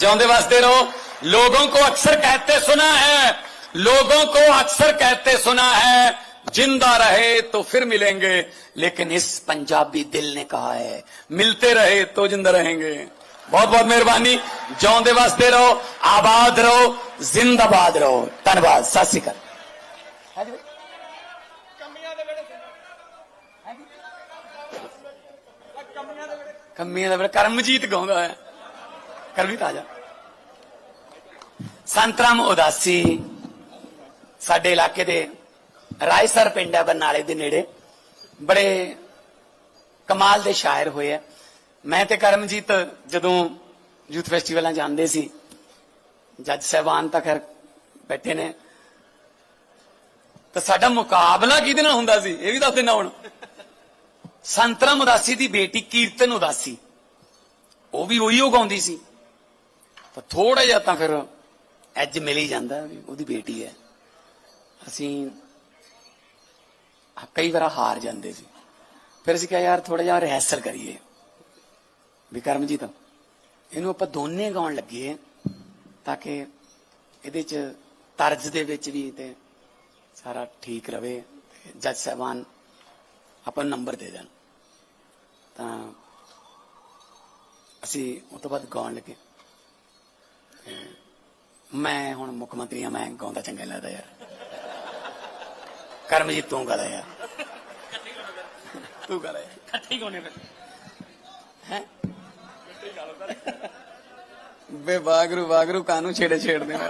जाते वास्ते रहो। लोगों को अक्सर कहते सुना है। लोगों को अक्सर कहते सुना है। ज़िंदा रहे तो फिर मिलेंगे। लेकिन इस पंजाबी दिल ने कहा है, मिलते रहे तो ज़िंदा रहेंगे। बहुत बहुत मेहरबानी। जाते वास्ते रहो। आबाद रहो। जिंदाबाद रहो। धनबाद सत श्रीकाल कमिया करमजीत गाँव है। ਕਰਮੀ ਤਾਜ਼ਾ ਸੰਤਰਾਮ ਉਦਾਸੀ ਸਾਡੇ ਇਲਾਕੇ ਦੇ ਰਾਇਸਰ ਪਿੰਡ ਹੈ ਬਰਨਾਲੇ ਦੇ ਨੇੜੇ। ਬੜੇ ਕਮਾਲ ਦੇ ਸ਼ਾਇਰ ਹੋਏ ਆ। ਮੈਂ ਤੇ ਕਰਮਜੀਤ ਜਦੋਂ ਯੂਥ ਫੈਸਟੀਵਲਾਂ ਜਾਂਦੇ ਸੀ, ਜੱਜ ਸਾਹਿਬਾਨ ਤਾਂ ਖੈਰ ਬੈਠੇ ਨੇ। ਤਾਂ ਸਾਡਾ ਮੁਕਾਬਲਾ ਕਿਹਦੇ ਨਾਲ ਹੁੰਦਾ ਸੀ? ਇਹ ਵੀ ਦੱਸ ਦੇਣਾ ਹੁਣ। ਸੰਤਰਾਮ ਉਦਾਸੀ ਦੀ ਬੇਟੀ ਕੀਰਤਨ ਉਦਾਸੀ। ਉਹ ਵੀ ਉਹੀ ਉਹ ਗਾਉਂਦੀ ਸੀ। ਤਾਂ ਥੋੜਾ ਜਿਹਾ ਤਾਂ ਫਿਰ ਐਜ ਮਿਲ ਹੀ ਜਾਂਦਾ ਵੀ ਉਹਦੀ ਬੇਟੀ ਹੈ। ਅਸੀਂ ਕਈ ਵਾਰ ਹਾਰ ਜਾਂਦੇ ਸੀ। ਫਿਰ ਅਸੀਂ ਕਿਹਾ ਯਾਰ ਥੋੜਾ ਜਿਹਾ ਰਿਹਰਸਲ ਕਰੀਏ। ਵੀ ਕਰਮਜੀਤ, ਇਹਨੂੰ ਆਪਾਂ ਦੋਨੇ ਗਾਉਣ ਲੱਗੇ ਤਾਂ ਕਿ ਇਹਦੇ ਚ ਤਰਜ਼ ਦੇ ਵਿੱਚ ਵੀ ਤੇ ਸਾਰਾ ਠੀਕ ਰਵੇ ਜੱਜ ਸਾਹਿਬਾਨ ਆਪਾਂ ਨੂੰ ਨੰਬਰ ਦੇ ਦੇਣ। ਤਾਂ ਅਸੀਂ ਉਹ ਤੋਂ ਬਾਅਦ ਗਾਉਣ ਲੱਗੇ। ਮੈਂ ਹੁਣ ਮੁੱਖ ਮੰਤਰੀ ਆ ਮੈਂ ਗਾਉਂਦਾ ਚੰਗਾ ਲੱਗਦਾ ਯਾਰ। ਕਰਮਜੀਤ ਤੂੰ ਗਾਲਾ ਯਾਰ? ਤੂੰ ਗਾਲਾ ਯਾਰ? ਇਕੱਠੇ ਗਾਉਣੇ ਫਿਰ। ਹੈ? ਬੇ ਵਾਗਰੂ ਵਾਗਰੂ ਕਾਨੂੰ ਛੇੜੇ ਛੇੜਦੇ